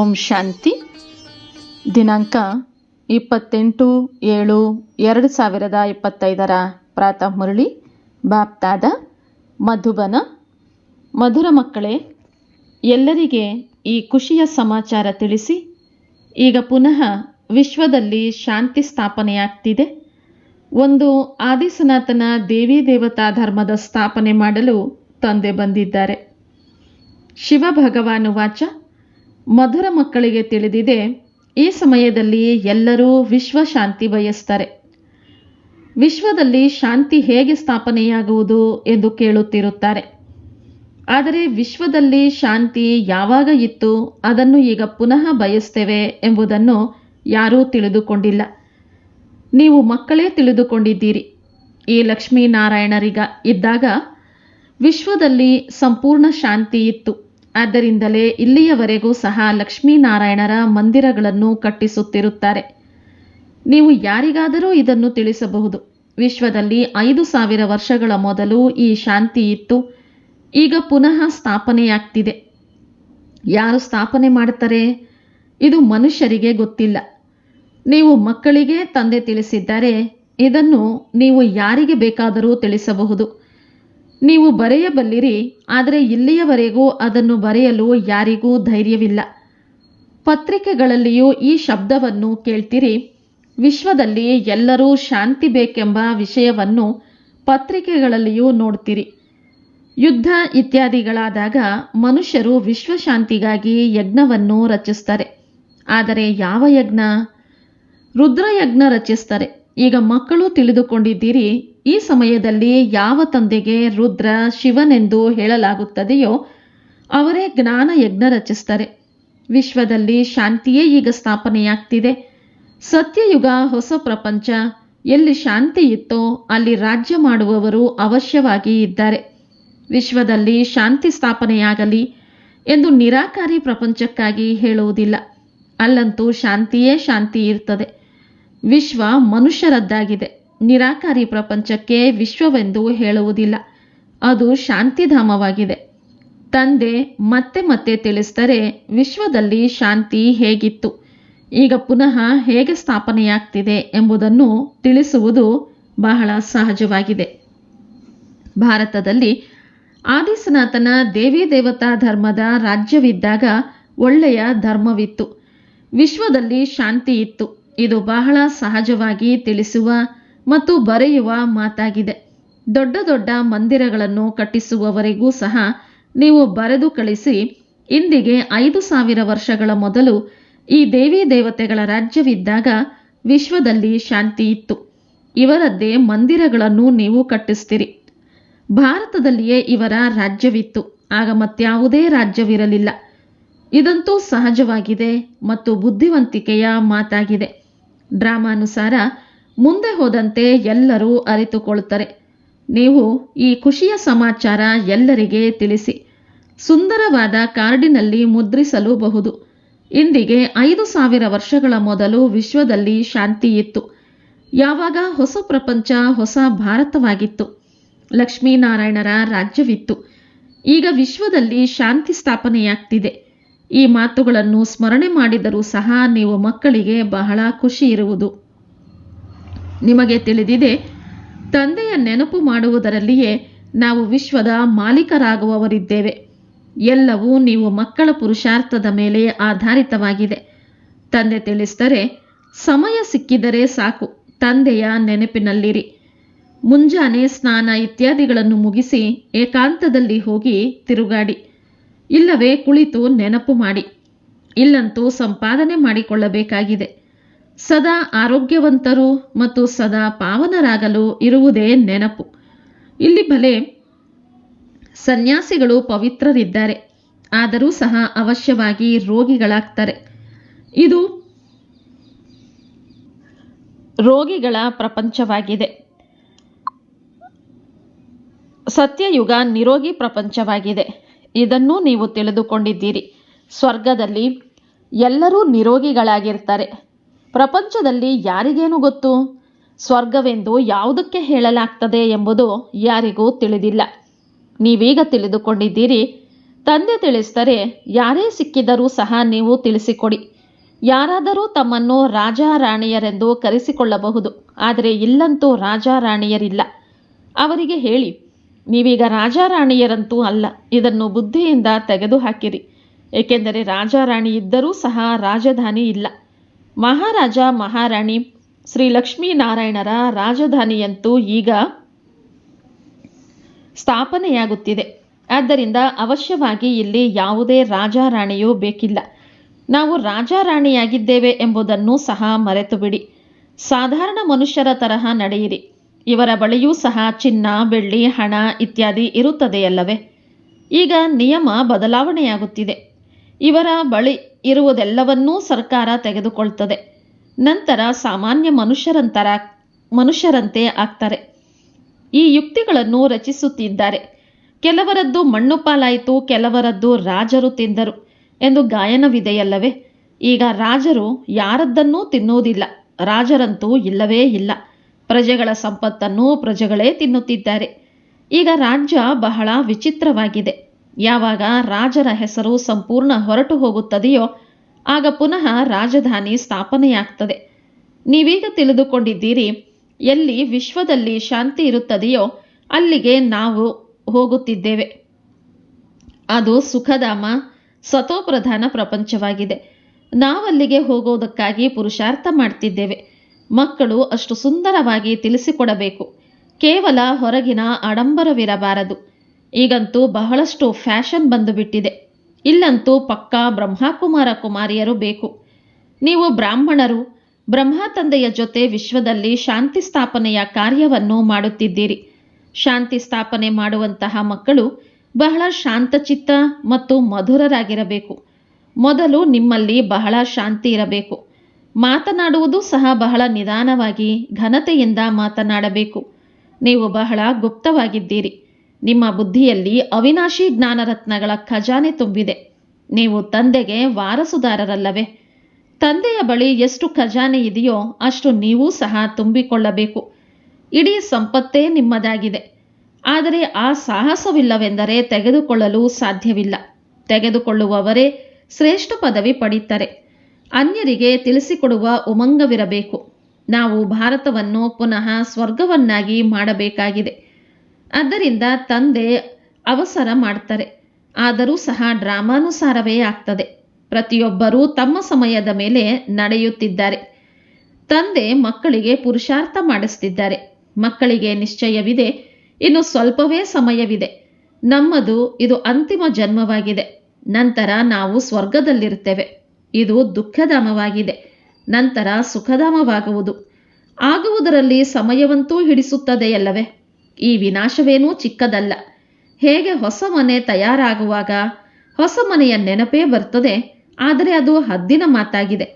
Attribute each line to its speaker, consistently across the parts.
Speaker 1: ಓಂ ಶಾಂತಿ. ದಿನಾಂಕ ಇಪ್ಪತ್ತೆಂಟು ಏಳು ಎರಡು ಸಾವಿರದ ಇಪ್ಪತ್ತೈದರ ಪ್ರಾತಃ ಮುರಳಿ, ಬಾಪ್ತಾದ, ಮಧುಬನ. ಮಧುರ ಮಕ್ಕಳೇ, ಎಲ್ಲರಿಗೆ ಈ ಖುಷಿಯ ಸಮಾಚಾರ ತಿಳಿಸಿ, ಈಗ ಪುನಃ ವಿಶ್ವದಲ್ಲಿ ಶಾಂತಿ ಸ್ಥಾಪನೆಯಾಗ್ತಿದೆ. ಒಂದು ಆದಿಸನಾತನ ದೇವಿ ದೇವತಾ ಧರ್ಮದ ಸ್ಥಾಪನೆ ಮಾಡಲು ತಂದೆ ಬಂದಿದ್ದಾರೆ. ಶಿವ ಭಗವಾನು ವಾಚ ಮಧುರ ಮಕ್ಕಳಿಗೆ ತಿಳಿದಿದೆ, ಈ ಸಮಯದಲ್ಲಿ ಎಲ್ಲರೂ ವಿಶ್ವಶಾಂತಿ ಬಯಸ್ತಾರೆ. ವಿಶ್ವದಲ್ಲಿ ಶಾಂತಿ ಹೇಗೆ ಸ್ಥಾಪನೆಯಾಗುವುದು ಎಂದು ಕೇಳುತ್ತಿರುತ್ತಾರೆ. ಆದರೆ ವಿಶ್ವದಲ್ಲಿ ಶಾಂತಿ ಯಾವಾಗ ಇತ್ತು, ಅದನ್ನು ಈಗ ಪುನಃ ಬಯಸ್ತೇವೆ ಎಂಬುದನ್ನು ಯಾರೂ ತಿಳಿದುಕೊಂಡಿಲ್ಲ. ನೀವು ಮಕ್ಕಳೇ ತಿಳಿದುಕೊಂಡಿದ್ದೀರಿ. ಈ ಲಕ್ಷ್ಮೀನಾರಾಯಣರಿಗ ಇದ್ದಾಗ ವಿಶ್ವದಲ್ಲಿ ಸಂಪೂರ್ಣ ಶಾಂತಿ ಇತ್ತು. ಆದ್ದರಿಂದಲೇ ಇಲ್ಲಿಯವರೆಗೂ ಸಹ ಲಕ್ಷ್ಮೀನಾರಾಯಣರ ಮಂದಿರಗಳನ್ನು ಕಟ್ಟಿಸುತ್ತಿರುತ್ತಾರೆ. ನೀವು ಯಾರಿಗಾದರೂ ಇದನ್ನು ತಿಳಿಸಬಹುದು. ವಿಶ್ವದಲ್ಲಿ ಐದು ಸಾವಿರ ವರ್ಷಗಳ ಮೊದಲು ಈ ಶಾಂತಿ ಇತ್ತು. ಈಗ ಪುನಃ ಸ್ಥಾಪನೆಯಾಗ್ತಿದೆ. ಯಾರು ಸ್ಥಾಪನೆ ಮಾಡ್ತಾರೆ ಇದು ಮನುಷ್ಯರಿಗೆ ಗೊತ್ತಿಲ್ಲ. ನೀವು ಮಕ್ಕಳಿಗೆ ತಂದೆ ತಿಳಿಸಿದ್ದಾರೆ ಇದನ್ನು ನೀವು ಯಾರಿಗೆ ಬೇಕಾದರೂ ತಿಳಿಸಬಹುದು. ನೀವು ಬರೆಯಬಲ್ಲಿರಿ, ಆದರೆ ಇಲ್ಲಿಯವರೆಗೂ ಅದನ್ನು ಬರೆಯಲು ಯಾರಿಗೂ ಧೈರ್ಯವಿಲ್ಲ. ಪತ್ರಿಕೆಗಳಲ್ಲಿಯೂ ಈ ಶಬ್ದವನ್ನು ಕೇಳ್ತೀರಿ. ವಿಶ್ವದಲ್ಲಿ ಎಲ್ಲರೂ ಶಾಂತಿ ಬೇಕೆಂಬ ವಿಷಯವನ್ನು ಪತ್ರಿಕೆಗಳಲ್ಲಿಯೂ ನೋಡ್ತೀರಿ. ಯುದ್ಧ ಇತ್ಯಾದಿಗಳಾದಾಗ ಮನುಷ್ಯರು ವಿಶ್ವಶಾಂತಿಗಾಗಿ ಯಜ್ಞವನ್ನು ರಚಿಸ್ತಾರೆ. ಆದರೆ ಯಾವ ಯಜ್ಞ? ರುದ್ರಯಜ್ಞ ರಚಿಸ್ತಾರೆ. ಈಗ ಮಕ್ಕಳು ತಿಳಿದುಕೊಂಡಿದ್ದೀರಿ ಈ ಸಮಯದಲ್ಲಿ ಯಾವ ತಂದೆಗೆ ರುದ್ರ ಶಿವನೆಂದು ಹೇಳಲಾಗುತ್ತದೆಯೋ ಅವರೇ ಜ್ಞಾನ ಯಜ್ಞ ರಚಿಸ್ತಾರೆ. ವಿಶ್ವದಲ್ಲಿ ಶಾಂತಿಯೇ ಈಗ ಸ್ಥಾಪನೆಯಾಗ್ತಿದೆ. ಸತ್ಯಯುಗ ಹೊಸ ಪ್ರಪಂಚ. ಎಲ್ಲಿ ಶಾಂತಿ ಇತ್ತೋ ಅಲ್ಲಿ ರಾಜ್ಯ ಮಾಡುವವರು ಅವಶ್ಯವಾಗಿ ಇದ್ದಾರೆ. ವಿಶ್ವದಲ್ಲಿ ಶಾಂತಿ ಸ್ಥಾಪನೆಯಾಗಲಿ ಎಂದು ನಿರಾಕಾರಿ ಪ್ರಪಂಚಕ್ಕಾಗಿ ಹೇಳುವುದಿಲ್ಲ. ಅಲ್ಲಂತೂ ಶಾಂತಿಯೇ ಶಾಂತಿ ಇರ್ತದೆ. ವಿಶ್ವ ಮನುಷ್ಯರದ್ದಾಗಿದೆ. ನಿರಾಕಾರಿ ಪ್ರಪಂಚಕ್ಕೆ ವಿಶ್ವವೆಂದು ಹೇಳುವುದಿಲ್ಲ. ಅದು ಶಾಂತಿಧಾಮವಾಗಿದೆ. ತಂದೆ ಮತ್ತೆ ಮತ್ತೆ ತಿಳಿಸಿದರೆ ವಿಶ್ವದಲ್ಲಿ ಶಾಂತಿ ಹೇಗಿತ್ತು? ಈಗ ಪುನಃ ಹೇಗೆ ಸ್ಥಾಪನೆಯಾಗ್ತಿದೆ ಎಂಬುದನ್ನು ತಿಳಿಸುವುದು ಬಹಳ ಸಹಜವಾಗಿದೆ. ಭಾರತದಲ್ಲಿ ಆದಿಸನಾಥನ ದೇವಿ ದೇವತಾ ಧರ್ಮದ ರಾಜ್ಯವಿದ್ದಾಗ ಒಳ್ಳೆಯ ಧರ್ಮವಿತ್ತು. ವಿಶ್ವದಲ್ಲಿ ಶಾಂತಿ ಇತ್ತು. ಇದು ಬಹಳ ಸಹಜವಾಗಿ ತಿಳಿಸುವ ಮತ್ತು ಬರೆಯುವ ಮಾತಾಗಿದೆ. ದೊಡ್ಡ ದೊಡ್ಡ ಮಂದಿರಗಳನ್ನು ಕಟ್ಟಿಸುವವರೆಗೂ ಸಹ ನೀವು ಬರೆದು ಕಳಿಸಿ, ಇಂದಿಗೆ ಐದು ಸಾವಿರ ವರ್ಷಗಳ ಮೊದಲು ಈ ದೇವಿ ದೇವತೆಗಳ ರಾಜ್ಯವಿದ್ದಾಗ ವಿಶ್ವದಲ್ಲಿ ಶಾಂತಿ ಇತ್ತು. ಇವರದ್ದೇ ಮಂದಿರಗಳನ್ನು ನೀವು ಕಟ್ಟಿಸ್ತೀರಿ. ಭಾರತದಲ್ಲಿಯೇ ಇವರ ರಾಜ್ಯವಿತ್ತು. ಆಗ ಮತ್ಯಾವುದೇ ರಾಜ್ಯವಿರಲಿಲ್ಲ. ಇದಂತೂ ಸಹಜವಾಗಿದೆ ಮತ್ತು ಬುದ್ಧಿವಂತಿಕೆಯ ಮಾತಾಗಿದೆ. ಡ್ರಾಮಾನುಸಾರ ಮುಂದೆ ಹೋದಂತೆ ಎಲ್ಲರೂ ಅರಿತುಕೊಳ್ಳುತ್ತಾರೆ. ನೀವು ಈ ಖುಷಿಯ ಸಮಾಚಾರ ಎಲ್ಲರಿಗೆ ತಿಳಿಸಿ. ಸುಂದರವಾದ ಕಾರ್ಡಿನಲ್ಲಿ ಮುದ್ರಿಸಲೂಬಹುದು. ಇಂದಿಗೆ ಐದು ಸಾವಿರ ವರ್ಷಗಳ ಮೊದಲು ವಿಶ್ವದಲ್ಲಿ ಶಾಂತಿ ಇತ್ತು ಯಾವಾಗ ಹೊಸ ಪ್ರಪಂಚ, ಹೊಸ ಭಾರತವಾಗಿತ್ತು. ಲಕ್ಷ್ಮೀನಾರಾಯಣರ ರಾಜ್ಯವಿತ್ತು. ಈಗ ವಿಶ್ವದಲ್ಲಿ ಶಾಂತಿ ಸ್ಥಾಪನೆಯಾಗ್ತಿದೆ. ಈ ಮಾತುಗಳನ್ನು ಸ್ಮರಣೆ ಮಾಡಿದರೂ ಸಹ ನೀವು ಮಕ್ಕಳಿಗೆ ಬಹಳ ಖುಷಿ ಇರುವುದು. ನಿಮಗೆ ತಿಳಿದಿದೆ, ತಂದೆಯ ನೆನಪು ಮಾಡುವುದರಲ್ಲಿಯೇ ನಾವು ವಿಶ್ವದ ಮಾಲೀಕರಾಗುವವರಿದ್ದೇವೆ. ಎಲ್ಲವೂ ನೀವು ಮಕ್ಕಳ ಪುರುಷಾರ್ಥದ ಮೇಲೆ ಆಧಾರಿತವಾಗಿದೆ. ತಂದೆ ತಿಳಿಸಿದರೆ, ಸಮಯ ಸಿಕ್ಕಿದರೆ ಸಾಕು, ತಂದೆಯ ನೆನಪಿನಲ್ಲಿರಿ. ಮುಂಜಾನೆ ಸ್ನಾನ ಇತ್ಯಾದಿಗಳನ್ನು ಮುಗಿಸಿ ಏಕಾಂತದಲ್ಲಿ ಹೋಗಿ ತಿರುಗಾಡಿ. ಇಲ್ಲವೇ ಕುಳಿತು ನೆನಪು ಮಾಡಿ. ಇಲ್ಲಂತೂ ಸಂಪಾದನೆ ಮಾಡಿಕೊಳ್ಳಬೇಕಾಗಿದೆ. ಸದಾ ಆರೋಗ್ಯವಂತರು ಮತ್ತು ಸದಾ ಪಾವನರಾಗಲು ಇರುವುದೇ ನೆನಪು. ಇಲ್ಲಿ ಭಲೆ ಸನ್ಯಾಸಿಗಳು ಪವಿತ್ರರಿದ್ದಾರೆ. ಆದರೂ ಸಹ ಅವಶ್ಯವಾಗಿ ರೋಗಿಗಳಾಗ್ತಾರೆ. ಇದು ರೋಗಿಗಳ ಪ್ರಪಂಚವಾಗಿದೆ. ಸತ್ಯಯುಗ ನಿರೋಗಿ ಪ್ರಪಂಚವಾಗಿದೆ. ಇದನ್ನು ನೀವು ತಿಳಿದುಕೊಂಡಿದ್ದೀರಿ. ಸ್ವರ್ಗದಲ್ಲಿ ಎಲ್ಲರೂ ನಿರೋಗಿಗಳಾಗಿರ್ತಾರೆ. ಪ್ರಪಂಚದಲ್ಲಿ ಯಾರಿಗೇನು ಗೊತ್ತು? ಸ್ವರ್ಗವೆಂದು ಯಾವುದಕ್ಕೆ ಹೇಳಲಾಗ್ತದೆ ಎಂಬುದು ಯಾರಿಗೂ ತಿಳಿದಿಲ್ಲ. ನೀವೀಗ ತಿಳಿದುಕೊಂಡಿದ್ದೀರಿ. ತಂದೆ ತಿಳಿಸಿದರೆ ಯಾರೇ ಸಿಕ್ಕಿದರೂ ಸಹ ನೀವು ತಿಳಿಸಿಕೊಡಿ. ಯಾರಾದರೂ ತಮ್ಮನ್ನು ರಾಜ ರಾಣಿಯರೆಂದು ಕರೆಸಿಕೊಳ್ಳಬಹುದು, ಆದರೆ ಇಲ್ಲಂತೂ ರಾಜ ರಾಣಿಯರಿಲ್ಲ ಅವರಿಗೆ ಹೇಳಿ, ನೀವೀಗ ರಾಜ ರಾಣಿಯರಂತೂ ಅಲ್ಲ, ಇದನ್ನು ಬುದ್ಧಿಯಿಂದ ತೆಗೆದುಹಾಕಿರಿ. ಏಕೆಂದರೆ ರಾಜ ರಾಣಿ ಇದ್ದರೂ ಸಹ ರಾಜಧಾನಿ ಇಲ್ಲ. ಮಹಾರಾಜ ಮಹಾರಾಣಿ ಶ್ರೀ ಲಕ್ಷ್ಮೀನಾರಾಯಣರ ರಾಜಧಾನಿಯಂತೂ ಈಗ ಸ್ಥಾಪನೆಯಾಗುತ್ತಿದೆ. ಆದ್ದರಿಂದ ಅವಶ್ಯವಾಗಿ ಇಲ್ಲಿ ಯಾವುದೇ ರಾಜ ರಾಣಿಯೂ ಬೇಕಿಲ್ಲ. ನಾವು ರಾಜಾರಾಣಿಯಾಗಿದ್ದೇವೆ ಎಂಬುದನ್ನು ಸಹ ಮರೆತು ಬಿಡಿ ಸಾಧಾರಣ ಮನುಷ್ಯರ ತರಹ ನಡೆಯಿರಿ. ಇವರ ಬಳಿಯೂ ಸಹ ಚಿನ್ನ, ಬೆಳ್ಳಿ, ಹಣ ಇತ್ಯಾದಿ ಇರುತ್ತದೆಯಲ್ಲವೇ? ಈಗ ನಿಯಮ ಬದಲಾವಣೆಯಾಗುತ್ತಿದೆ. ಇವರ ಬಳಿ ಇರುವುದೆಲ್ಲವನ್ನೂ ಸರ್ಕಾರ ತೆಗೆದುಕೊಳ್ತದೆ. ನಂತರ ಸಾಮಾನ್ಯ ಮನುಷ್ಯರಂತರ, ಮನುಷ್ಯರಂತೆ ಆಗ್ತಾರೆ. ಈ ಯುಕ್ತಿಗಳನ್ನು ರಚಿಸುತ್ತಿದ್ದಾರೆ. ಕೆಲವರದ್ದು ಮಣ್ಣು ಪಾಲಾಯಿತು, ಕೆಲವರದ್ದು ರಾಜರು ತಿಂದರು ಎಂದು ಗಾಯನವಿದೆಯಲ್ಲವೇ? ಈಗ ರಾಜರು ಯಾರದ್ದನ್ನೂ ತಿನ್ನುವುದಿಲ್ಲ, ರಾಜರಂತೂ ಇಲ್ಲವೇ ಇಲ್ಲ. ಪ್ರಜೆಗಳ ಸಂಪತ್ತನ್ನು ಪ್ರಜೆಗಳೇ ತಿನ್ನುತ್ತಿದ್ದಾರೆ. ಈಗ ರಾಜ್ಯ ಬಹಳ ವಿಚಿತ್ರವಾಗಿದೆ. ಯಾವಾಗ ರಾಜರ ಹೆಸರು ಸಂಪೂರ್ಣ ಹೊರಟು ಹೋಗುತ್ತದೆಯೋ, ಆಗ ಪುನಃ ರಾಜಧಾನಿ ಸ್ಥಾಪನೆಯಾಗ್ತದೆ. ನೀವೀಗ ತಿಳಿದುಕೊಂಡಿದ್ದೀರಿ, ಎಲ್ಲಿ ವಿಶ್ವದಲ್ಲಿ ಶಾಂತಿ ಇರುತ್ತದೆಯೋ, ಅಲ್ಲಿಗೆ ನಾವು ಹೋಗುತ್ತಿದ್ದೇವೆ. ಅದು ಸುಖಧಾಮ, ಸತೋಪ್ರಧಾನ ಪ್ರಪಂಚವಾಗಿದೆ. ನಾವಲ್ಲಿಗೆ ಹೋಗೋದಕ್ಕಾಗಿ ಪುರುಷಾರ್ಥ ಮಾಡ್ತಿದ್ದೇವೆ. ಮಕ್ಕಳು ಅಷ್ಟು ಸುಂದರವಾಗಿ ತಿಳಿಸಿಕೊಡಬೇಕು. ಕೇವಲ ಹೊರಗಿನ ಆಡಂಬರವಿರಬಾರದು. ಈಗಂತೂ ಬಹಳಷ್ಟು ಫ್ಯಾಷನ್ ಬಂದುಬಿಟ್ಟಿದೆ. ಇಲ್ಲಂತೂ ಪಕ್ಕಾ ಬ್ರಹ್ಮಕುಮಾರ ಕುಮಾರಿಯರು ಬೇಕು. ನೀವು ಬ್ರಾಹ್ಮಣರು, ಬ್ರಹ್ಮ ತಂದೆಯ ಜೊತೆ ವಿಶ್ವದಲ್ಲಿ ಶಾಂತಿ ಸ್ಥಾಪನೆಯ ಕಾರ್ಯವನ್ನು ಮಾಡುತ್ತಿದ್ದೀರಿ. ಶಾಂತಿ ಸ್ಥಾಪನೆ ಮಾಡುವಂತಹ ಮಕ್ಕಳು ಬಹಳ ಶಾಂತಚಿತ್ತ ಮತ್ತು ಮಧುರರಾಗಿರಬೇಕು. ಮೊದಲು ನಿಮ್ಮಲ್ಲಿ ಬಹಳ ಶಾಂತಿ ಇರಬೇಕು. ಮಾತನಾಡುವುದು ಸಹ ಬಹಳ ನಿಧಾನವಾಗಿ ಘನತೆಯಿಂದ ಮಾತನಾಡಬೇಕು. ನೀವು ಬಹಳ ಗುಪ್ತವಾಗಿದ್ದೀರಿ. ನಿಮ್ಮ ಬುದ್ಧಿಯಲ್ಲಿ ಅವಿನಾಶಿ ಜ್ಞಾನರತ್ನಗಳ ಖಜಾನೆ ತುಂಬಿದೆ. ನೀವು ತಂದೆಗೆ ವಾರಸುದಾರರಲ್ಲವೇ? ತಂದೆಯ ಬಳಿ ಎಷ್ಟು ಖಜಾನೆ ಇದೆಯೋ ಅಷ್ಟು ನೀವೂ ಸಹ ತುಂಬಿಕೊಳ್ಳಬೇಕು. ಇಡೀ ಸಂಪತ್ತೇ ನಿಮ್ಮದಾಗಿದೆ. ಆದರೆ ಆ ಸಾಹಸವಿಲ್ಲವೆಂದರೆ ತೆಗೆದುಕೊಳ್ಳಲು ಸಾಧ್ಯವಿಲ್ಲ. ತೆಗೆದುಕೊಳ್ಳುವವರೇ ಶ್ರೇಷ್ಠ ಪದವಿ ಪಡೀತಾರೆ. ಅನ್ಯರಿಗೆ ತಿಳಿಸಿಕೊಡುವ ಉಮಂಗವಿರಬೇಕು. ನಾವು ಭಾರತವನ್ನು ಪುನಃ ಸ್ವರ್ಗವನ್ನಾಗಿ ಮಾಡಬೇಕಾಗಿದೆ. ಆದ್ದರಿಂದ ತಂದೆ ಅವಸರ ಮಾಡ್ತಾರೆ. ಆದರೂ ಸಹ ಡ್ರಾಮಾನುಸಾರವೇ ಆಗ್ತದೆ. ಪ್ರತಿಯೊಬ್ಬರೂ ತಮ್ಮ ಸಮಯದ ಮೇಲೆ ನಡೆಯುತ್ತಿದ್ದಾರೆ. ತಂದೆ ಮಕ್ಕಳಿಗೆ ಪುರುಷಾರ್ಥ ಮಾಡಿಸ್ತಿದ್ದಾರೆ. ಮಕ್ಕಳಿಗೆ ನಿಶ್ಚಯವಿದೆ. ಇನ್ನು ಸ್ವಲ್ಪವೇ ಸಮಯವಿದೆ. ನಮ್ಮದು ಇದು ಅಂತಿಮ ಜನ್ಮವಾಗಿದೆ. ನಂತರ ನಾವು ಸ್ವರ್ಗದಲ್ಲಿರುತ್ತೇವೆ. ಇದು ದುಃಖಧಾಮವಾಗಿದೆ. ನಂತರ ಸುಖಧಾಮವಾಗುವುದು. ಆಗುವುದರಲ್ಲಿ ಸಮಯವಂತೂ ಹಿಡಿಸುತ್ತದೆಯಲ್ಲವೇ? ಈ ವಿನಾಶವೇನೂ ಚಿಕ್ಕದಲ್ಲ. ಹೇಗೆ ಹೊಸ ಮನೆ ತಯಾರಾಗುವಾಗ ಹೊಸ ಮನೆಯ ನೆನಪೇ ಬರ್ತದೆ, ಆದರೆ ಅದು ಹದ್ದಿನ ಮಾತಾಗಿದೆ.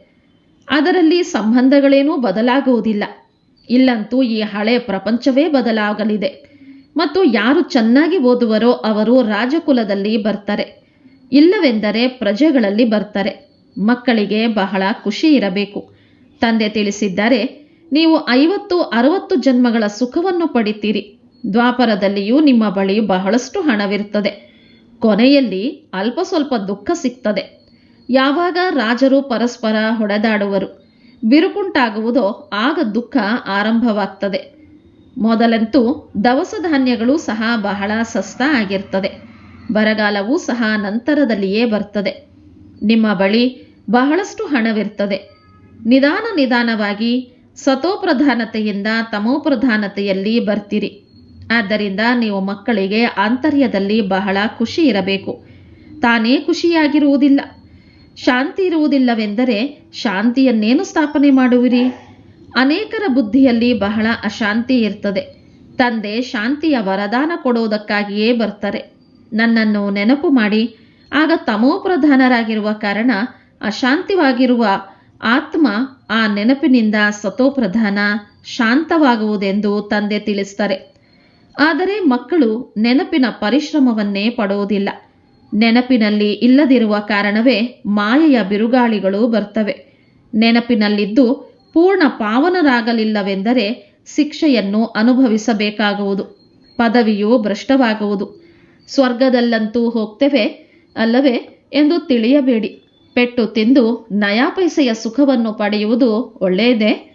Speaker 1: ಅದರಲ್ಲಿ ಸಂಬಂಧಗಳೇನೂ ಬದಲಾಗುವುದಿಲ್ಲ. ಇಲ್ಲಂತೂ ಈ ಹಳೆ ಪ್ರಪಂಚವೇ ಬದಲಾಗಲಿದೆ. ಮತ್ತು ಯಾರು ಚೆನ್ನಾಗಿ ಓದುವರೋ ಅವರು ರಾಜಕುಲದಲ್ಲಿ ಬರ್ತಾರೆ. ಇಲ್ಲವೆಂದರೆ ಪ್ರಜೆಗಳಲ್ಲಿ ಬರ್ತಾರೆ. ಮಕ್ಕಳಿಗೆ ಬಹಳ ಖುಷಿ ಇರಬೇಕು. ತಂದೆ ತಿಳಿಸಿದ್ದಾರೆ, ನೀವು ಐವತ್ತು, ಅರವತ್ತು ಜನ್ಮಗಳ ಸುಖವನ್ನು ಪಡಿತೀರಿ. ದ್ವಾಪರದಲ್ಲಿಯೂ ನಿಮ್ಮ ಬಳಿ ಬಹಳಷ್ಟು ಹಣವಿರುತ್ತದೆ. ಕೊನೆಯಲ್ಲಿ ಅಲ್ಪ ಸ್ವಲ್ಪ ದುಃಖ ಸಿಗ್ತದೆ. ಯಾವಾಗ ರಾಜರು ಪರಸ್ಪರ ಹೊಡೆದಾಡುವರು, ಬಿರುಕುಂಟಾಗುವುದೋ ಆಗ ದುಃಖ ಆರಂಭವಾಗ್ತದೆ. ಮೊದಲಂತೂ ದವಸ ಧಾನ್ಯಗಳು ಸಹ ಬಹಳ ಸಸ್ತ ಆಗಿರ್ತದೆ. ಬರಗಾಲವೂ ಸಹ ನಂತರದಲ್ಲಿಯೇ ಬರ್ತದೆ. ನಿಮ್ಮ ಬಳಿ ಬಹಳಷ್ಟು ಹಣವಿರ್ತದೆ. ನಿಧಾನ ನಿಧಾನವಾಗಿ ಸತೋಪ್ರಧಾನತೆಯಿಂದ ತಮೋಪ್ರಧಾನತೆಯಲ್ಲಿ ಬರ್ತೀರಿ. ಆದ್ದರಿಂದ ನೀವು ಮಕ್ಕಳಿಗೆ ಆಂತರ್ಯದಲ್ಲಿ ಬಹಳ ಖುಷಿ ಇರಬೇಕು. ತಾನೇ ಖುಷಿಯಾಗಿರುವುದಿಲ್ಲ. ಶಾಂತಿ ಇರುವುದಿಲ್ಲವೆಂದರೆ ಶಾಂತಿಯನ್ನೇನು ಸ್ಥಾಪನೆ ಮಾಡುವಿರಿ? ಅನೇಕರ ಬುದ್ಧಿಯಲ್ಲಿ ಬಹಳ ಅಶಾಂತಿ ಇರ್ತದೆ. ತಂದೆ ಶಾಂತಿಯ ವರದಾನ ಕೊಡುವುದಕ್ಕಾಗಿಯೇ ಬರ್ತಾರೆ. ನನ್ನನ್ನು ನೆನಪು ಮಾಡಿ. ಆಗ ತಮೋಪ್ರಧಾನರಾಗಿರುವ ಕಾರಣ ಅಶಾಂತಿವಾಗಿರುವ ಆತ್ಮ ಆ ನೆನಪಿನಿಂದ ಸತೋಪ್ರಧಾನ ಶಾಂತವಾಗುವುದೆಂದು ತಂದೆ ತಿಳಿಸ್ತಾರೆ. ಆದರೆ ಮಕ್ಕಳು ನೆನಪಿನ ಪರಿಶ್ರಮವನ್ನೇ ಪಡುವುದಿಲ್ಲ. ನೆನಪಿನಲ್ಲಿ ಇಲ್ಲದಿರುವ ಕಾರಣವೇ ಮಾಯೆಯ ಬಿರುಗಾಳಿಗಳು ಬರ್ತವೆ. ನೆನಪಿನಲ್ಲಿದ್ದು ಪೂರ್ಣ ಪಾವನರಾಗಲಿಲ್ಲವೆಂದರೆ ಶಿಕ್ಷೆಯನ್ನು ಅನುಭವಿಸಬೇಕಾಗುವುದು. ಪದವಿಯು ಭ್ರಷ್ಟವಾಗುವುದು. ಸ್ವರ್ಗದಲ್ಲಂತೂ ಹೋಗ್ತೇವೆ ಅಲ್ಲವೇ ಎಂದು ತಿಳಿಯಬೇಡಿ. ಪೆಟ್ಟು ತಿಂದು ನಯಾಪೈಸೆಯ ಸುಖವನ್ನು ಪಡೆಯುವುದು ಒಳ್ಳೆಯದೇ?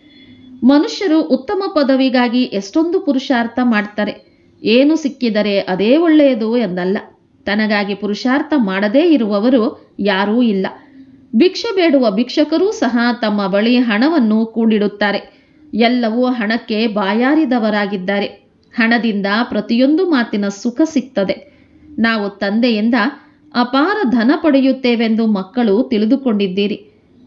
Speaker 1: ಮನುಷ್ಯರು ಉತ್ತಮ ಪದವಿಗಾಗಿ ಎಷ್ಟೊಂದು ಪುರುಷಾರ್ಥ ಮಾಡ್ತಾರೆ. ಏನು ಸಿಕ್ಕಿದರೆ ಅದೇ ಒಳ್ಳೆಯದು ಎಂದಲ್ಲ. ತನಗಾಗಿ ಪುರುಷಾರ್ಥ ಮಾಡದೇ ಇರುವವರು ಯಾರೂ ಇಲ್ಲ. ಭಿಕ್ಷೆ ಬೇಡುವ ಭಿಕ್ಷಕರೂ ಸಹ ತಮ್ಮ ಬಳಿ ಹಣವನ್ನು ಕೂಡಿಡುತ್ತಾರೆ. ಎಲ್ಲವೂ ಹಣಕ್ಕೆ ಬಾಯಾರಿದವರಾಗಿದ್ದಾರೆ. ಹಣದಿಂದ ಪ್ರತಿಯೊಂದು ಮಾತಿನ ಸುಖ ಸಿಗ್ತದೆ. ನಾವು ತಂದೆಯಿಂದ ಅಪಾರ ಧನ ಪಡೆಯುತ್ತೇವೆಂದು ಮಕ್ಕಳು ತಿಳಿದುಕೊಂಡಿದ್ದೀರಿ.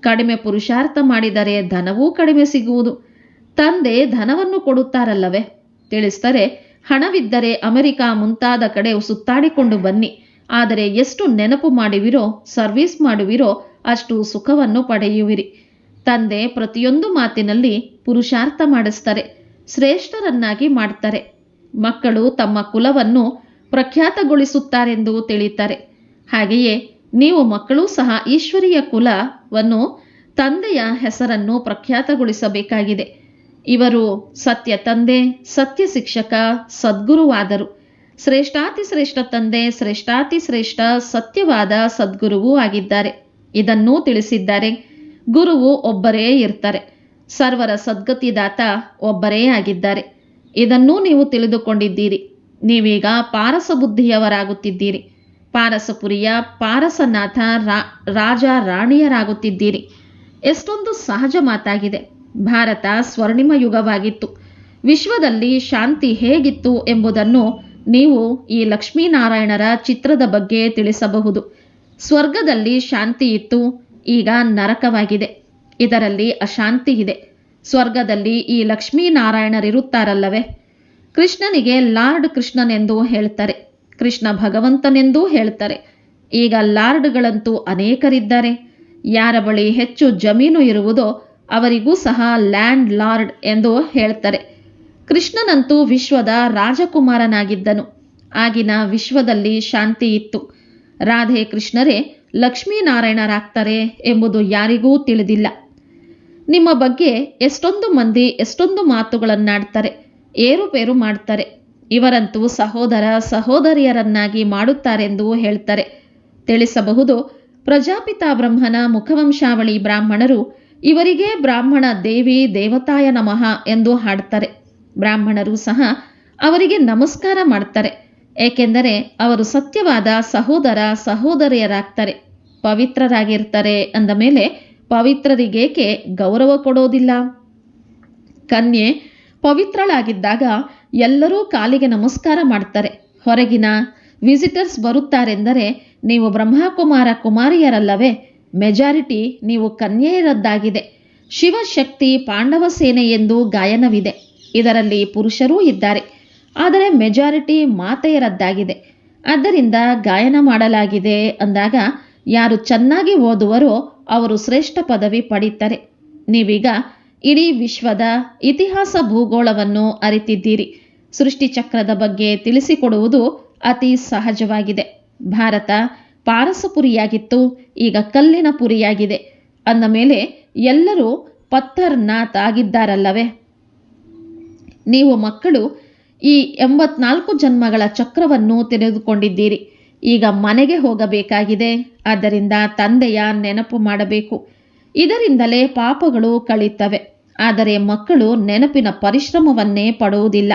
Speaker 1: ಕಡಿಮೆ ಪುರುಷಾರ್ಥ ಮಾಡಿದರೆ ಧನವೂ ಕಡಿಮೆ ಸಿಗುವುದು. ತಂದೆ ಧನವನ್ನು ಕೊಡುತ್ತಾರಲ್ಲವೇ? ತಿಳಿಸ್ತಾರೆ ಹಣವಿದ್ದರೆ ಅಮೆರಿಕ ಮುಂತಾದ ಕಡೆ ಸುತ್ತಾಡಿಕೊಂಡು ಬನ್ನಿ. ಆದರೆ ಎಷ್ಟು ನೆನಪು ಮಾಡುವಿರೋ, ಸರ್ವಿಸ್ ಮಾಡುವಿರೋ ಅಷ್ಟು ಸುಖವನ್ನು ಪಡೆಯುವಿರಿ. ತಂದೆ ಪ್ರತಿಯೊಂದು ಮಾತಿನಲ್ಲಿ ಪುರುಷಾರ್ಥ ಮಾಡಿಸ್ತಾರೆ, ಶ್ರೇಷ್ಠರನ್ನಾಗಿ ಮಾಡ್ತಾರೆ. ಮಕ್ಕಳು ತಮ್ಮ ಕುಲವನ್ನು ಪ್ರಖ್ಯಾತಗೊಳಿಸುತ್ತಾರೆಂದು ತಿಳಿತಾರೆ. ಹಾಗೆಯೇ ನೀವು ಮಕ್ಕಳು ಸಹ ಈಶ್ವರಿಯ ಕುಲವನ್ನು ತಂದೆಯ ಹೆಸರನ್ನು ಪ್ರಖ್ಯಾತಗೊಳಿಸಬೇಕಾಗಿದೆ. ಇವರು ಸತ್ಯ ತಂದೆ, ಸತ್ಯ ಶಿಕ್ಷಕ, ಸದ್ಗುರುವಾದರು. ಶ್ರೇಷ್ಠಾತಿ ಶ್ರೇಷ್ಠ ತಂದೆ, ಶ್ರೇಷ್ಠಾತಿ ಶ್ರೇಷ್ಠ, ಸತ್ಯವಾದ ಸದ್ಗುರುವೂ ಆಗಿದ್ದಾರೆ. ಇದನ್ನೂ ತಿಳಿಸಿದ್ದಾರೆ. ಗುರುವು ಒಬ್ಬರೇ ಇರ್ತಾರೆ. ಸರ್ವರ ಸದ್ಗತಿದಾತ ಒಬ್ಬರೇ ಆಗಿದ್ದಾರೆ. ಇದನ್ನೂ ನೀವು ತಿಳಿದುಕೊಂಡಿದ್ದೀರಿ. ನೀವೀಗ ಪಾರಸ ಬುದ್ಧಿಯವರಾಗುತ್ತಿದ್ದೀರಿ ಪಾರಸಪುರಿಯ ಪಾರಸನಾಥ ರಾ, ರಾಜ ರಾಣಿಯರಾಗುತ್ತಿದ್ದೀರಿ. ಎಷ್ಟೊಂದು ಸಹಜ ಮಾತಾಗಿದೆ. ಭಾರತ ಸ್ವರ್ಣಿಮ ಯುಗವಾಗಿತ್ತು. ವಿಶ್ವದಲ್ಲಿ ಶಾಂತಿ ಹೇಗಿತ್ತು ಎಂಬುದನ್ನು ನೀವು ಈ ಲಕ್ಷ್ಮೀನಾರಾಯಣರ ಚಿತ್ರದ ಬಗ್ಗೆ ತಿಳಿಸಬಹುದು. ಸ್ವರ್ಗದಲ್ಲಿ ಶಾಂತಿ ಇತ್ತು, ಈಗ ನರಕವಾಗಿದೆ. ಇದರಲ್ಲಿ ಅಶಾಂತಿ ಇದೆ. ಸ್ವರ್ಗದಲ್ಲಿ ಈ ಲಕ್ಷ್ಮೀನಾರಾಯಣರಿರುತ್ತಾರಲ್ಲವೇ? ಕೃಷ್ಣನಿಗೆ ಲಾರ್ಡ್ ಕೃಷ್ಣನೆಂದು ಹೇಳ್ತಾರೆ. ಕೃಷ್ಣ ಭಗವಂತನೆಂದೂ ಹೇಳ್ತಾರೆ. ಈಗ ಲಾರ್ಡ್ಗಳಂತೂ ಅನೇಕರಿದ್ದಾರೆ. ಯಾರ ಬಳಿ ಹೆಚ್ಚು ಜಮೀನು ಇರುವುದೋ ಅವರಿಗೂ ಸಹ ಲ್ಯಾಂಡ್ ಲಾರ್ಡ್ ಎಂದು ಹೇಳ್ತಾರೆ. ಕೃಷ್ಣನಂತೂ ವಿಶ್ವದ ರಾಜಕುಮಾರನಾಗಿದ್ದನು. ಆಗಿನ ವಿಶ್ವದಲ್ಲಿ ಶಾಂತಿ ಇತ್ತು. ರಾಧೆ ಕೃಷ್ಣರೇ, ಲಕ್ಷ್ಮೀನಾರಾಯಣರಾಗ್ತಾರೆ ಎಂಬುದು ಯಾರಿಗೂ ತಿಳಿದಿಲ್ಲ. ನಿಮ್ಮ ಬಗ್ಗೆ ಎಷ್ಟೊಂದು ಮಂದಿ ಎಷ್ಟೊಂದು ಮಾತುಗಳನ್ನಾಡ್ತಾರೆ, ಏರುಪೇರು ಮಾಡ್ತಾರೆ. ಇವರಂತೂ ಸಹೋದರ ಸಹೋದರಿಯರನ್ನಾಗಿ ಮಾಡುತ್ತಾರೆಂದು ಹೇಳ್ತಾರೆ. ತಿಳಿಸಬಹುದು, ಪ್ರಜಾಪಿತ ಬ್ರಹ್ಮನ ಮುಖವಂಶಾವಳಿ ಬ್ರಾಹ್ಮಣರು ಇವರಿಗೆ ಬ್ರಾಹ್ಮಣ ದೇವಿ ದೇವತಾಯ ನಮಃ ಎಂದು ಹಾಡ್ತಾರೆ ಬ್ರಾಹ್ಮಣರು ಸಹ ಅವರಿಗೆ ನಮಸ್ಕಾರ ಮಾಡ್ತಾರೆ. ಏಕೆಂದರೆ ಅವರು ಸತ್ಯವಾದ ಸಹೋದರ ಸಹೋದರಿಯರಾಗ್ತಾರೆ. ಪವಿತ್ರರಾಗಿರ್ತಾರೆ ಅಂದ ಮೇಲೆ ಪವಿತ್ರರಿಗೇಕೆ ಗೌರವ ಕೊಡೋದಿಲ್ಲ? ಕನ್ಯೆ ಪವಿತ್ರಳಾಗಿದ್ದಾಗ ಎಲ್ಲರೂ ಕಾಲಿಗೆ ನಮಸ್ಕಾರ ಮಾಡ್ತಾರೆ. ಹೊರಗಿನ ವಿಸಿಟರ್ಸ್ ಬರುತ್ತಾರೆಂದರೆ ನೀವು ಬ್ರಹ್ಮಕುಮಾರ ಕುಮಾರಿಯರಲ್ಲವೇ? ಮೆಜಾರಿಟಿ ನೀವು ಕನ್ಯೆಯರದ್ದಾಗಿದೆ. ಶಿವಶಕ್ತಿ ಪಾಂಡವ ಸೇನೆ ಎಂದು ಗಾಯನವಿದೆ. ಇದರಲ್ಲಿ ಪುರುಷರೂ ಇದ್ದಾರೆ. ಆದರೆ ಮೆಜಾರಿಟಿ ಮಾತೆಯರದ್ದಾಗಿದೆ. ಆದ್ದರಿಂದ ಗಾಯನ ಮಾಡಲಾಗಿದೆ ಅಂದಾಗ ಯಾರು ಚೆನ್ನಾಗಿ ಓದುವರೋ ಅವರು ಶ್ರೇಷ್ಠ ಪದವಿ ಪಡೀತಾರೆ. ನೀವೀಗ ಇಡೀ ವಿಶ್ವದ ಇತಿಹಾಸ ಭೂಗೋಳವನ್ನು ಅರಿತಿದ್ದೀರಿ. ಸೃಷ್ಟಿಚಕ್ರದ ಬಗ್ಗೆ ತಿಳಿಸಿಕೊಡುವುದು ಅತಿ ಸಹಜವಾಗಿದೆ. ಭಾರತ ಪಾರಸಪುರಿಯಾಗಿತ್ತು. ಈಗ ಕಲ್ಲಿನ ಪುರಿಯಾಗಿದೆ. ಅಂದ ಮೇಲೆ ಎಲ್ಲರೂ ಪತ್ತರ್ನಾಥ್ ಆಗಿದ್ದಾರಲ್ಲವೇ? ನೀವು ಮಕ್ಕಳು, ಈ ಎಂಬತ್ನಾಲ್ಕು ಜನ್ಮಗಳ ಚಕ್ರವನ್ನು ತೆರೆದುಕೊಂಡಿದ್ದೀರಿ ಈಗ ಮನೆಗೆ ಹೋಗಬೇಕಾಗಿದೆ. ಆದ್ದರಿಂದ ತಂದೆಯ ನೆನಪು ಮಾಡಬೇಕು. ಇದರಿಂದಲೇ ಪಾಪಗಳು ಕಳೆಯುತ್ತವೆ ಆದರೆ ಮಕ್ಕಳು ನೆನಪಿನ ಪರಿಶ್ರಮವನ್ನೇ ಪಡುವುದಿಲ್ಲ.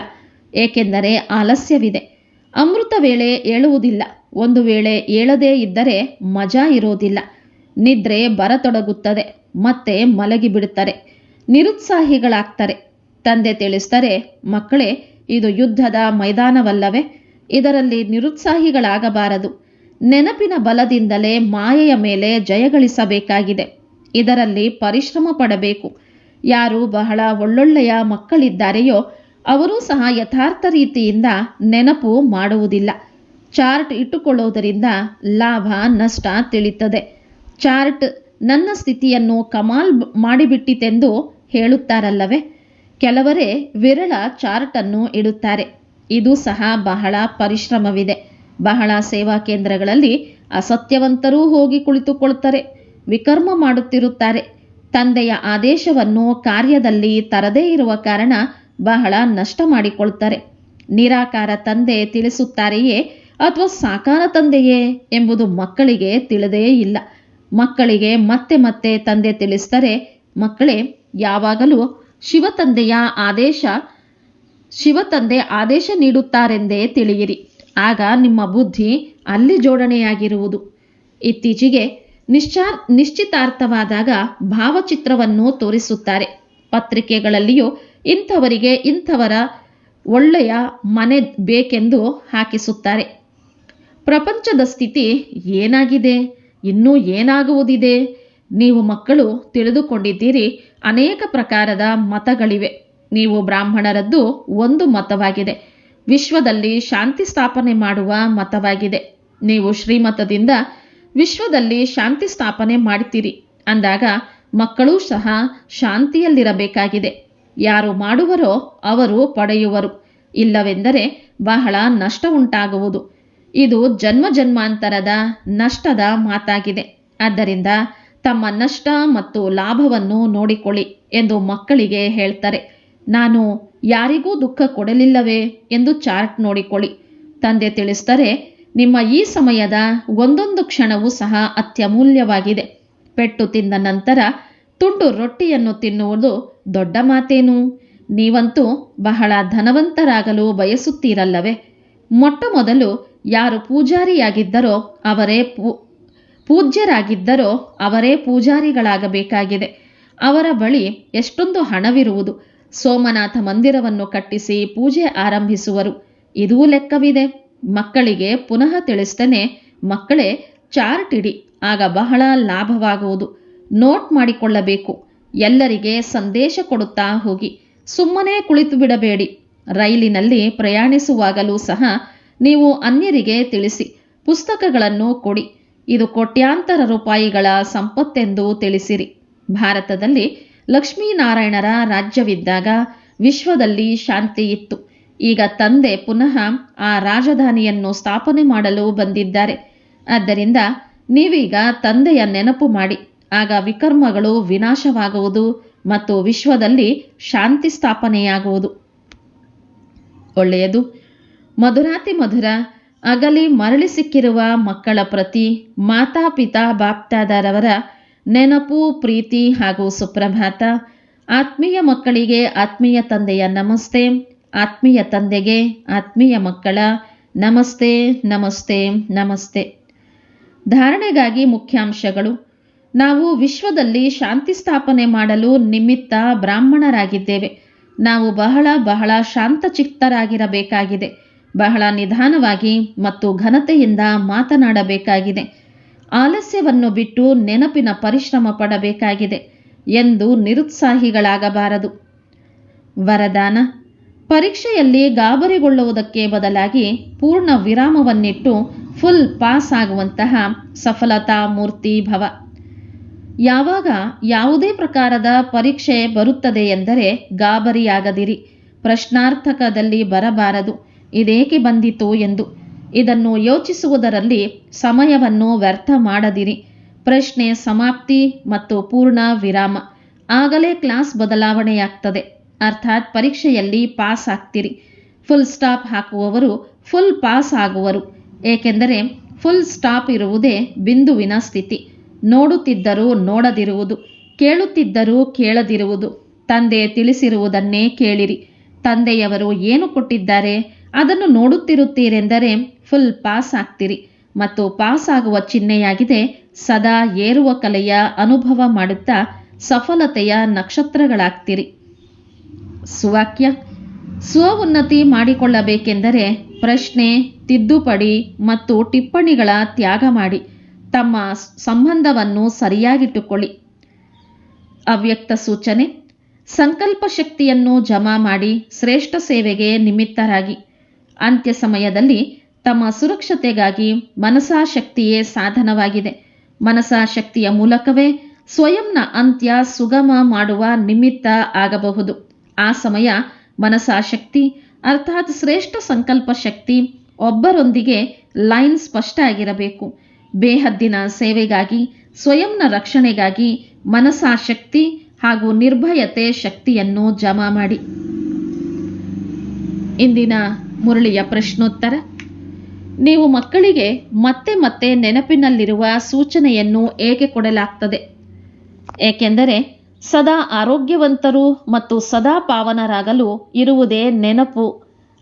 Speaker 1: ಏಕೆಂದರೆ ಆಲಸ್ಯವಿದೆ. ಅಮೃತ ವೇಳೆ ಏಳುವುದಿಲ್ಲ. ಒಂದು ವೇಳೆ ಏಳದೇ ಇದ್ದರೆ ಮಜಾ ಇರೋದಿಲ್ಲ. ನಿದ್ರೆ ಬರತೊಡಗುತ್ತದೆ, ಮತ್ತೆ ಮಲಗಿಬಿಡುತ್ತಾರೆ, ನಿರುತ್ಸಾಹಿಗಳಾಗ್ತಾರೆ. ತಂದೆ ತಿಳಿಸ್ತಾರೆ ಮಕ್ಕಳೇ, ಇದು ಯುದ್ಧದ ಮೈದಾನವಲ್ಲವೇ? ಇದರಲ್ಲಿ ನಿರುತ್ಸಾಹಿಗಳಾಗಬಾರದು. ನೆನಪಿನ ಬಲದಿಂದಲೇ ಮಾಯೆಯ ಮೇಲೆ ಜಯಗಳಿಸಬೇಕಾಗಿದೆ. ಇದರಲ್ಲಿ ಪರಿಶ್ರಮ ಪಡಬೇಕು. ಯಾರು ಬಹಳ ಒಳ್ಳೊಳ್ಳೆಯ ಮಕ್ಕಳಿದ್ದಾರೆಯೋ, ಅವರೂ ಸಹ ಯಥಾರ್ಥ ರೀತಿಯಿಂದ ನೆನಪು ಮಾಡುವುದಿಲ್ಲ. ಚಾರ್ಟ್ ಇಟ್ಟುಕೊಳ್ಳುವುದರಿಂದ ಲಾಭ, ನಷ್ಟ ತಿಳಿಯುತ್ತದೆ. ಚಾರ್ಟ್ ನನ್ನ ಸ್ಥಿತಿಯನ್ನು ಕಮಾಲ್ ಮಾಡಿಬಿಟ್ಟಿತೆಂದು ಹೇಳುತ್ತಾರಲ್ಲವೇ? ಕೆಲವರೇ ವಿರಳ ಚಾರ್ಟ್ ಅನ್ನು ಇಡುತ್ತಾರೆ. ಇದು ಸಹ ಬಹಳ ಪರಿಶ್ರಮವಿದೆ. ಬಹಳ ಸೇವಾ ಕೇಂದ್ರಗಳಲ್ಲಿ ಅಸತ್ಯವಂತರೂ ಹೋಗಿ ಕುಳಿತುಕೊಳ್ತಾರೆ, ವಿಕರ್ಮ ಮಾಡುತ್ತಿರುತ್ತಾರೆ. ತಂದೆಯ ಆದೇಶವನ್ನು ಕಾರ್ಯದಲ್ಲಿ ತರದೇ ಇರುವ ಕಾರಣ ಬಹಳ ನಷ್ಟ ಮಾಡಿಕೊಳ್ತಾರೆ. ನಿರಾಕಾರ ತಂದೆ ತಿಳಿಸುತ್ತಾರೆಯೇ? ಅಥವಾ ಸಾಕಾರ ತಂದೆಯೇ ಎಂಬುದು ಮಕ್ಕಳಿಗೆ ತಿಳಿದೇ ಇಲ್ಲ. ಮಕ್ಕಳಿಗೆ ಮತ್ತೆ ಮತ್ತೆ ತಂದೆ ತಿಳಿಸ್ತಾರೆ ಮಕ್ಕಳೇ, ಯಾವಾಗಲೂ ಶಿವತಂದೆಯ ಆದೇಶ, ಶಿವತಂದೆ ಆದೇಶ ನೀಡುತ್ತಾರೆಂದೇ ತಿಳಿಯಿರಿ. ಆಗ ನಿಮ್ಮ ಬುದ್ಧಿ ಅಲ್ಲಿ ಜೋಡಣೆಯಾಗಿರುವುದು. ಇತ್ತೀಚೆಗೆ ನಿಶ್ಚಾ, ನಿಶ್ಚಿತಾರ್ಥವಾದಾಗ ಭಾವಚಿತ್ರವನ್ನು ತೋರಿಸುತ್ತಾರೆ. ಪತ್ರಿಕೆಗಳಲ್ಲಿಯೂ ಇಂಥವರಿಗೆ ಇಂಥವರ ಒಳ್ಳೆಯ ಮನೆ ಬೇಕೆಂದು ಹಾಕಿಸುತ್ತಾರೆ. ಪ್ರಪಂಚದ ಸ್ಥಿತಿ ಏನಾಗಿದೆ? ಇನ್ನೂ ಏನಾಗುವುದಿದೆ? ನೀವು ಮಕ್ಕಳು, ತಿಳಿದುಕೊಂಡಿದ್ದೀರಿ, ಅನೇಕ ಪ್ರಕಾರದ ಮತಗಳಿವೆ. ನೀವು ಬ್ರಾಹ್ಮಣರದ್ದು ಒಂದು ಮತವಾಗಿದೆ. ವಿಶ್ವದಲ್ಲಿ ಶಾಂತಿ ಸ್ಥಾಪನೆ ಮಾಡುವ ಮತವಾಗಿದೆ. ನೀವು ಶ್ರೀಮತದಿಂದ ವಿಶ್ವದಲ್ಲಿ ಶಾಂತಿ ಸ್ಥಾಪನೆ ಮಾಡ್ತೀರಿ ಅಂದಾಗ ಮಕ್ಕಳೂ ಸಹ ಶಾಂತಿಯಲ್ಲಿರಬೇಕಾಗಿದೆ. ಯಾರು ಮಾಡುವರೋ ಅವರು ಪಡೆಯುವರು. ಇಲ್ಲವೆಂದರೆ ಬಹಳ ನಷ್ಟ ಉಂಟಾಗುವುದು. ಇದು ಜನ್ಮ ಜನ್ಮಾಂತರದ ನಷ್ಟದ ಮಾತಾಗಿದೆ. ಆದ್ದರಿಂದ ತಮ್ಮ ನಷ್ಟ ಮತ್ತು ಲಾಭವನ್ನು ನೋಡಿಕೊಳ್ಳಿ ಎಂದು ಮಕ್ಕಳಿಗೆ ಹೇಳ್ತಾರೆ. ನಾನು ಯಾರಿಗೂ ದುಃಖ ಕೊಡಲಿಲ್ಲವೇ ಎಂದು ಚಾರ್ಟ್ ನೋಡಿಕೊಳ್ಳಿ. ತಂದೆ ತಿಳಿಸ್ತಾರೆ ನಿಮ್ಮ ಈ ಸಮಯದ ಒಂದೊಂದು ಕ್ಷಣವೂ ಸಹ ಅತ್ಯಮೂಲ್ಯವಾಗಿದೆ. ಪೆಟ್ಟು ತಿಂದ ನಂತರ ತುಂಡು ರೊಟ್ಟಿಯನ್ನು ತಿನ್ನುವುದು ದೊಡ್ಡ ಮಾತೇನು? ನೀವಂತೂ ಬಹಳ ಧನವಂತರಾಗಲು ಬಯಸುತ್ತೀರಲ್ಲವೇ? ಮೊಟ್ಟ ಮೊದಲು ಯಾರು ಪೂಜಾರಿಯಾಗಿದ್ದರೋ ಅವರೇ ಪೂ, ಪೂಜ್ಯರಾಗಿದ್ದರೋ ಅವರೇ ಪೂಜಾರಿಗಳಾಗಬೇಕಾಗಿದೆ. ಅವರ ಬಳಿ ಎಷ್ಟೊಂದು ಹಣವಿರುವುದು. ಸೋಮನಾಥ ಮಂದಿರವನ್ನು ಕಟ್ಟಿಸಿ ಪೂಜೆ ಆರಂಭಿಸುವರು. ಇದೂ ಲೆಕ್ಕವಿದೆ. ಮಕ್ಕಳಿಗೆ ಪುನಃ ತಿಳಿಸ್ತೇನೆ, ಮಕ್ಕಳೇ ಚಾರ್ಟ್ ಇಡಿ, ಆಗ ಬಹಳ ಲಾಭವಾಗುವುದು. ನೋಟ್ ಮಾಡಿಕೊಳ್ಳಬೇಕು. ಎಲ್ಲರಿಗೆ ಸಂದೇಶ ಕೊಡುತ್ತಾ ಹೋಗಿ. ಸುಮ್ಮನೆ ಕುಳಿತು ಬಿಡಬೇಡಿ ರೈಲಿನಲ್ಲಿ ಪ್ರಯಾಣಿಸುವಾಗಲೂ ಸಹ ನೀವು ಅನ್ಯರಿಗೆ ತಿಳಿಸಿ, ಪುಸ್ತಕಗಳನ್ನು ಕೊಡಿ. ಇದು ಕೋಟ್ಯಾಂತರ ರೂಪಾಯಿಗಳ ಸಂಪತ್ತೆಂದು ತಿಳಿಸಿರಿ. ಭಾರತದಲ್ಲಿ ಲಕ್ಷ್ಮೀನಾರಾಯಣರ ರಾಜ್ಯವಿದ್ದಾಗ ವಿಶ್ವದಲ್ಲಿ ಶಾಂತಿ ಇತ್ತು ಈಗ ತಂದೆ ಪುನಃ ಆ ರಾಜಧಾನಿಯನ್ನು ಸ್ಥಾಪನೆ ಮಾಡಲು ಬಂದಿದ್ದಾರೆ. ಆದ್ದರಿಂದ ನೀವೀಗ ತಂದೆಯ ನೆನಪು ಮಾಡಿ, ಆಗ ವಿಕರ್ಮಗಳು ವಿನಾಶವಾಗುವುದು ಮತ್ತು ವಿಶ್ವದಲ್ಲಿ ಶಾಂತಿ ಸ್ಥಾಪನೆಯಾಗುವುದು. ಒಳ್ಳೆಯದು. ಮಧುರಾತಿ ಮಧುರ, ಅಗಲಿ ಮರಳಿ ಸಿಕ್ಕಿರುವ ಮಕ್ಕಳ ಪ್ರತಿ ಮಾತಾಪಿತಾ ಬಾಪ್ತಾದಾರವರ ನೆನಪು, ಪ್ರೀತಿ ಹಾಗೂ ಸುಪ್ರಭಾತ. ಆತ್ಮೀಯ ಮಕ್ಕಳಿಗೆ ಆತ್ಮೀಯ ತಂದೆಯ ನಮಸ್ತೆ, ಆತ್ಮೀಯ ತಂದೆಗೆ ಆತ್ಮೀಯ ಮಕ್ಕಳ ನಮಸ್ತೆ ನಮಸ್ತೆ ನಮಸ್ತೆ. ಧಾರಣೆಗಾಗಿ ಮುಖ್ಯಾಂಶಗಳು. ನಾವು ವಿಶ್ವದಲ್ಲಿ ಶಾಂತಿ ಸ್ಥಾಪನೆ ಮಾಡಲು ನಿಮಿತ್ತ ಬ್ರಾಹ್ಮಣರಾಗಿದ್ದೇವೆ. ನಾವು ಬಹಳ ಬಹಳ ಶಾಂತಚಿತ್ತರಾಗಿರಬೇಕಾಗಿದೆ. ಬಹಳ ನಿಧಾನವಾಗಿ ಮತ್ತು ಘನತೆಯಿಂದ ಮಾತನಾಡಬೇಕಾಗಿದೆ. ಆಲಸ್ಯವನ್ನು ಬಿಟ್ಟು ನೆನಪಿನ ಪರಿಶ್ರಮ ಪಡಬೇಕಾಗಿದೆ ಎಂದು ನಿರುತ್ಸಾಹಿಗಳಾಗಬಾರದು. ವರದಾನ, ಪರೀಕ್ಷೆಯಲ್ಲಿ ಗಾಬರಿಗೊಳ್ಳುವುದಕ್ಕೆ ಬದಲಾಗಿ ಪೂರ್ಣ ವಿರಾಮವನ್ನಿಟ್ಟು ಫುಲ್ ಪಾಸ್ ಆಗುವಂತಹ ಸಫಲತಾ ಮೂರ್ತಿ ಭವ. ಯಾವಾಗ ಯಾವುದೇ ಪ್ರಕಾರದ ಪರೀಕ್ಷೆ ಬರುತ್ತದೆ ಎಂದರೆ ಗಾಬರಿಯಾಗದಿರಿ, ಪ್ರಶ್ನಾರ್ಥಕದಲ್ಲಿ ಬರಬಾರದು. ಇದೇಕೆ ಬಂದಿತು ಎಂದು. ಇದನ್ನು ಯೋಚಿಸುವುದರಲ್ಲಿ ಸಮಯವನ್ನು ವ್ಯರ್ಥ ಮಾಡದಿರಿ. ಪ್ರಶ್ನೆ ಸಮಾಪ್ತಿ ಮತ್ತು ಪೂರ್ಣ ವಿರಾಮ. ಆಗಲೇ ಕ್ಲಾಸ್ ಬದಲಾವಣೆಯಾಗ್ತದೆ. ಅರ್ಥಾತ್ ಪರೀಕ್ಷೆಯಲ್ಲಿ ಪಾಸ್ ಆಗ್ತಿರಿ. ಫುಲ್ ಸ್ಟಾಪ್ ಹಾಕುವವರು ಫುಲ್ ಪಾಸ್ ಆಗುವರು. ಏಕೆಂದರೆ ಫುಲ್ ಸ್ಟಾಪ್ ಇರುವುದೇ ಬಿಂದುವಿನ ಸ್ಥಿತಿ. ನೋಡುತ್ತಿದ್ದರೂ ನೋಡದಿರುವುದು, ಕೇಳುತ್ತಿದ್ದರೂ ಕೇಳದಿರುವುದು. ತಂದೆ ತಿಳಿಸಿರುವುದನ್ನೇ ಕೇಳಿರಿ. ತಂದೆಯವರು ಏನು ಕೊಟ್ಟಿದ್ದಾರೆ? ಅದನ್ನು ನೋಡುತ್ತಿರುತ್ತೀರೆಂದರೆ ಫುಲ್ ಪಾಸ್ ಆಗ್ತಿರಿ. ಮತ್ತು ಪಾಸ್ ಆಗುವ ಚಿಹ್ನೆಯಾಗಿದೆ, ಸದಾ ಏರುವ ಕಲೆಯ ಅನುಭವ ಮಾಡುತ್ತಾ ಸಫಲತೆಯ ನಕ್ಷತ್ರಗಳಾಗ್ತಿರಿ. ಸುವಾಕ್ಯ ಸ್ವ ಉನ್ನತಿ ಮಾಡಿಕೊಳ್ಳಬೇಕೆಂದರೆ ಪ್ರಶ್ನೆ, ತಿದ್ದುಪಡಿ ಮತ್ತು ಟಿಪ್ಪಣಿಗಳ ತ್ಯಾಗ ಮಾಡಿ, ತಮ್ಮ ಸಂಬಂಧವನ್ನು ಸರಿಯಾಗಿಟ್ಟುಕೊಳ್ಳಿ. ಅವ್ಯಕ್ತ ಸೂಚನೆ, ಸಂಕಲ್ಪ ಶಕ್ತಿಯನ್ನು ಜಮಾ ಮಾಡಿ ಶ್ರೇಷ್ಠ ಸೇವೆಗೆ ನಿಮಿತ್ತರಾಗಿ. ಅಂತ್ಯ ಸಮಯದಲ್ಲಿ ತಮ್ಮ ಸುರಕ್ಷತೆಗಾಗಿ ಮನಸಾಶಕ್ತಿಯೇ ಸಾಧನವಾಗಿದೆ. ಮನಸಾಶಕ್ತಿಯ ಮೂಲಕವೇ ಸ್ವಯಂನ ಅಂತ್ಯ ಸುಗಮ ಮಾಡುವ ನಿಮಿತ್ತ ಆಗಬಹುದು. ಆ ಸಮಯ ಮನಸಾಶಕ್ತಿ ಅರ್ಥಾತ್ ಶ್ರೇಷ್ಠ ಸಂಕಲ್ಪ ಶಕ್ತಿ ಒಬ್ಬರೊಂದಿಗೆ ಲೈನ್ ಸ್ಪಷ್ಟ ಆಗಿರಬೇಕು ಬೇಹದ್ದಿನ ಸೇವೆಗಾಗಿ, ಸ್ವಯಂನ ರಕ್ಷಣೆಗಾಗಿ ಮನಸಾಶಕ್ತಿ ಹಾಗೂ ನಿರ್ಭಯತೆ ಶಕ್ತಿಯನ್ನು ಜಮಾ ಮಾಡಿ. ಇಂದಿನ ಮುರಳಿಯ ಪ್ರಶ್ನೋತ್ತರ. ನೀವು ಮಕ್ಕಳಿಗೆ ಮತ್ತೆ ಮತ್ತೆ ನೆನಪಿನಲ್ಲಿರುವ ಸೂಚನೆಯನ್ನು ಏಕೆ ಕೊಡಲಾಗ್ತದೆ? ಏಕೆಂದರೆ ಸದಾ ಆರೋಗ್ಯವಂತರು ಮತ್ತು ಸದಾ ಪಾವನರಾಗಲು ಇರುವುದೇ ನೆನಪು.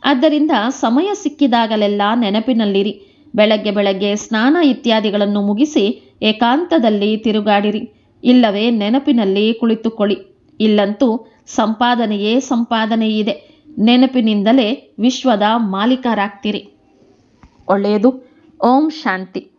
Speaker 1: ಆದ್ದರಿಂದ ಸಮಯ ಸಿಕ್ಕಿದಾಗಲೆಲ್ಲ ನೆನಪಿನಲ್ಲಿರಿ. ಬೆಳಗ್ಗೆ ಬೆಳಗ್ಗೆ ಸ್ನಾನ ಇತ್ಯಾದಿಗಳನ್ನು ಮುಗಿಸಿ ಏಕಾಂತದಲ್ಲಿ ತಿರುಗಾಡಿರಿ. ಇಲ್ಲವೇ ನೆನಪಿನಲ್ಲಿ ಕುಳಿತುಕೊಳ್ಳಿ. ಇಲ್ಲಂತೂ ಸಂಪಾದನೆಯೇ ಸಂಪಾದನೆ ಇದೆ ನೆನಪಿನಿಂದಲೇ ವಿಶ್ವದ ಮಾಲೀಕರಾಗ್ತೀರಿ. ಒಳ್ಳೆಯದು. ಓಂ ಶಾಂತಿ.